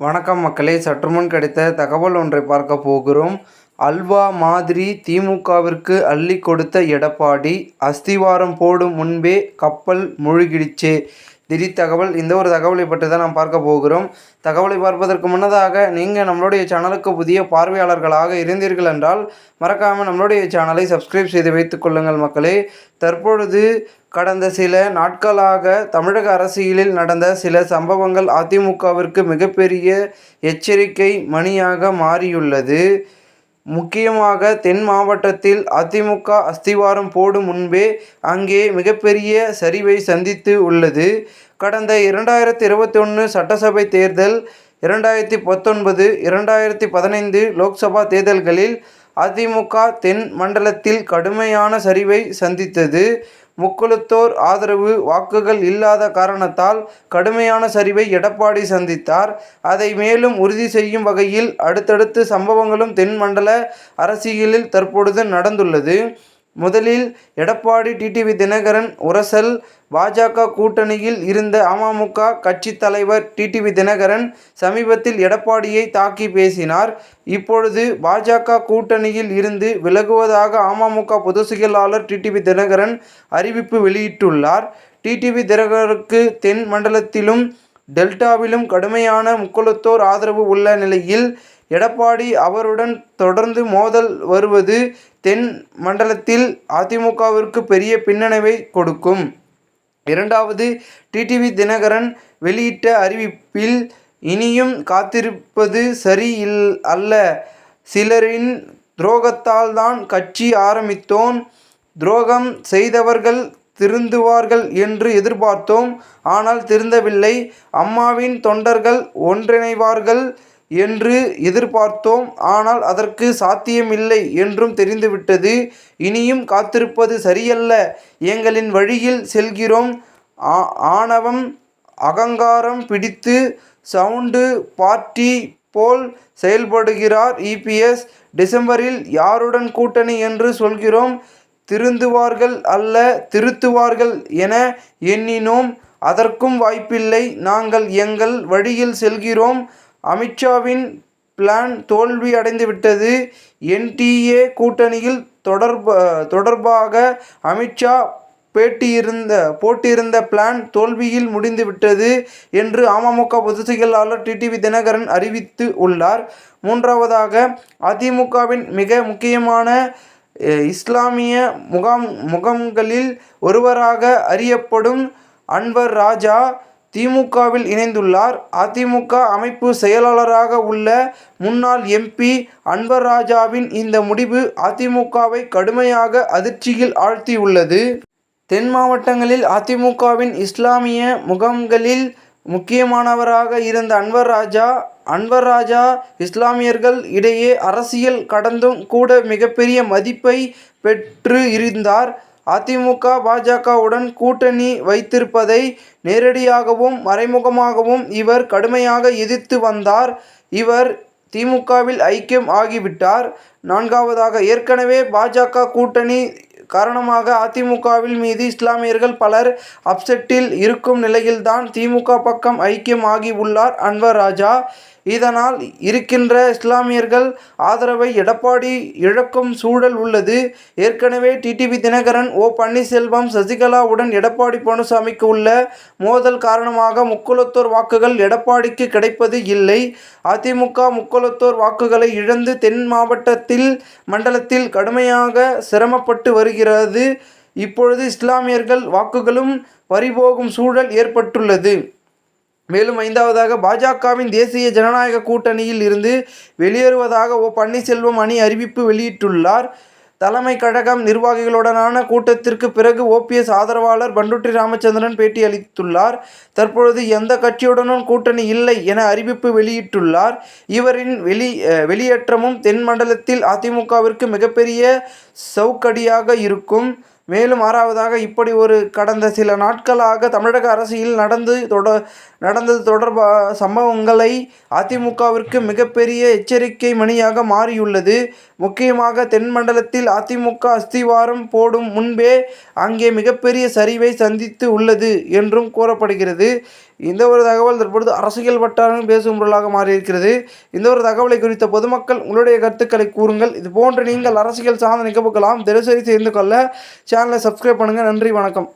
வணக்கம் மக்களே. சற்றுமுன் கிடைத்த தகவல் ஒன்றை பார்க்க போகிறோம். அல்வா மாதிரி திமுகவிற்கு அள்ளி கொடுத்த எடப்பாடி அஸ்திவாரம் போடும் முன்பே கப்பல் முழுகிடுச்சே. திடீர் தகவல் இந்த ஒரு தகவலை பற்றி தான் நாம் பார்க்க போகிறோம். தகவலை பார்ப்பதற்கு முன்னதாக நீங்கள் நம்மளுடைய சேனலுக்கு புதிய பார்வையாளர்களாக இருந்தீர்கள் என்றால் மறக்காமல் நம்மளுடைய சேனலை சப்ஸ்கிரைப் செய்து வைத்துக் கொள்ளுங்கள் மக்களே. தற்பொழுது கடந்த சில நாட்களாக தமிழக அரசியலில் நடந்த சில சம்பவங்கள் அதிமுகவிற்கு மிகப்பெரிய எச்சரிக்கை மணியாக மாறியுள்ளது. முக்கியமாக தென் மாவட்டத்தில் அதிமுக அஸ்திவாரம் போடும் முன்பே அங்கே மிகப்பெரிய சரிவை சந்தித்து உள்ளது. கடந்த இரண்டாயிரத்தி இருபத்தி ஒன்று சட்டசபை தேர்தல் இரண்டாயிரத்தி பத்தொன்பது இரண்டாயிரத்தி பதினைந்து லோக்சபா தேர்தல்களில் அதிமுக தென் மண்டலத்தில் கடுமையான சரிவை சந்தித்தது. முக்குளத்தோர் ஆதரவு வாக்குகள் இல்லாத காரணத்தால் கடுமையான சரிவை எடப்பாடி சந்தித்தார். அதை மேலும் உறுதி செய்யும் வகையில் அடுத்தடுத்து சம்பவங்களும் தென் மண்டல அரசியலில் தற்பொழுது நடந்துள்ளது. முதலில் எடப்பாடி டிடிவி தினகரன் உரசல் பாஜக கூட்டணியில் இருந்த அமமுக கட்சித் தலைவர் டிடிவி தினகரன் சமீபத்தில் எடப்பாடியை தாக்கி பேசினார். இப்பொழுது பாஜக கூட்டணியில் இருந்து விலகுவதாக அமமுக பொதுச் செயலாளர் டிடிவி தினகரன் அறிவிப்பு வெளியிட்டுள்ளார். டிடிவி தினகருக்கு தென் மண்டலத்திலும் டெல்டாவிலும் கடுமையான முக்குளத்தோர் ஆதரவு உள்ள நிலையில் எடப்பாடி அவருடன் தொடர்ந்து மோதல் வருவது தென் மண்டலத்தில் அதிமுகவிற்கு பெரிய பின்னடைவை கொடுக்கும். இரண்டாவது டிடிவி தினகரன் வெளியிட்ட அறிவிப்பில் இனியும் காத்திருப்பது சரி இல் அல்ல. சிலரின் துரோகத்தால் தான் கட்சி ஆரம்பித்தோம். துரோகம் செய்தவர்கள் திருந்துவார்கள் என்று எதிர்பார்த்தோம். ஆனால் திருந்தவில்லை. அம்மாவின் தொண்டர்கள் ஒன்றிணைவார்கள். என்று எதிர்பார்த்தோம். ஆனால் அதற்கு சாத்தியமில்லை என்றும் தெரிந்துவிட்டது. இனியும் காத்திருப்பது சரியல்ல. எங்களின் வழியில் செல்கிறோம். ஆணவம் அகங்காரம் பிடித்து சவுண்டு பார்ட்டி போல் செயல்படுகிறார் இபிஎஸ் டிசம்பரில் யாருடன் கூட்டணி என்று சொல்கிறோம். திருந்துவார்கள் அல்ல திருத்துவார்கள் என எண்ணினோம். அதற்கும் வாய்ப்பில்லை. நாங்கள் எங்கள் வழியில் செல்கிறோம். அமித்ஷாவின் பிளான் தோல்வி அடைந்துவிட்டது என்டிஏ கூட்டணியில் தொடர்ப தொடர்பாக அமித்ஷா பேட்டியிருந்த போட்டியிருந்த பிளான் தோல்வியில் முடிந்துவிட்டது என்று அமமுக பொதுச் செயலாளர் டிடிவி தினகரன் அறிவித்து உள்ளார். மூன்றாவதாக அதிமுகவின் மிக முக்கியமான இஸ்லாமிய முகாம் முகாம்களில் ஒருவராக அறியப்படும் அன்வர் ராஜா திமுகவில் இணைந்துள்ளார். அதிமுக அமைப்பு செயலாளராக உள்ள முன்னாள் எம்பி அன்வர் ராஜாவின் இந்த முடிவு அதிமுகவை கடுமையாக அதிர்ச்சியில் ஆழ்த்தியுள்ளது. தென் மாவட்டங்களில் அதிமுகவின் இஸ்லாமிய முகாம்களில் முக்கியமானவராக இருந்த அன்வர் ராஜா அன்வர் ராஜா இஸ்லாமியர்கள் இடையே அரசியல் கடந்தும் கூட மிகப்பெரிய மதிப்பை பெற்று இருந்தார். அதிமுக பாஜகவுடன் கூட்டணி வைத்திருப்பதை நேரடியாகவும் மறைமுகமாகவும் இவர் கடுமையாக எதிர்த்து வந்தார். இவர் திமுகவில் ஐக்கியம் ஆகிவிட்டார். நான்காவதாக ஏற்கனவே பாஜக கூட்டணி காரணமாக அதிமுகவில் மீது இஸ்லாமியர்கள் பலர் அப்செட்டில் இருக்கும் நிலையில்தான் திமுக பக்கம் ஐக்கியமாகி உள்ளார் அன்வர் ராஜா. இதனால் இருக்கின்ற இஸ்லாமியர்கள் ஆதரவை எடப்பாடி இழக்கும் சூழல் உள்ளது. ஏற்கனவே டிடிவி தினகரன் ஓ பன்னீர்செல்வம் சசிகலாவுடன் எடப்பாடி பழனிசாமிக்கு உள்ள மோதல் காரணமாக முக்குளத்தோர் வாக்குகள் எடப்பாடிக்கு கிடைப்பது இல்லை. அதிமுக முக்குளத்தோர் வாக்குகளை இழந்து தென் மாவட்டத்தில் மண்டலத்தில் கடுமையாக சிரமப்பட்டு வருகிறது. இப்பொழுது இஸ்லாமியர்கள் வாக்குகளும் பறிபோகும் சூழல் ஏற்பட்டுள்ளது. மேலும் ஐந்தாவதாக பாஜகவின் தேசிய ஜனநாயக கூட்டணியில் இருந்து வெளியேறுவதாக ஓ பன்னீர்செல்வம் அணி அறிவிப்பு வெளியிட்டுள்ளார். தலைமை கழகம் நிர்வாகிகளுடனான கூட்டத்திற்கு பிறகு ஓபிஎஸ் ஆதரவாளர் பண்டுட்டி ராமச்சந்திரன் பேட்டி அளித்துள்ளார் தற்பொழுது எந்த கட்சியுடனும் கூட்டணி இல்லை என அறிவிப்பு வெளியிட்டுள்ளார். இவரின் வெளி வெளியேற்றமும் தென் மண்டலத்தில் அதிமுகவிற்கு மிகப்பெரிய சவுக்கடியாக இருக்கும். மேலும் ஆறாவதாக இப்படி ஒரு கடந்த சில நாட்களாக தமிழக அரசியல் நடந்து தொட நடந்தது தொடர்பா சம்பவங்களை அதிமுகவிற்கு மிகப்பெரிய எச்சரிக்கை மணியாக மாறியுள்ளது. முக்கியமாக தென் மண்டலத்தில் அதிமுக அஸ்திவாரம் போடும் முன்பே அங்கே மிகப்பெரிய சரிவை சந்தித்து உள்ளது என்றும் கூறப்படுகிறது. இந்த ஒரு தகவல் தற்பொழுது அரசியல் வட்டாரம் பேசும் பொருளாக மாறியிருக்கிறது. இந்த ஒரு தகவலை குறித்த பொதுமக்கள் உங்களுடைய கருத்துக்களை கூறுங்கள். இது போன்று நீங்கள் அரசியல் சார்ந்த நிகழ்வுகளாம் தினசரி தெரிந்து கொள்ள. சேனலை சப்ஸ்கிரைப் பண்ணுங்கள் நன்றி வணக்கம்.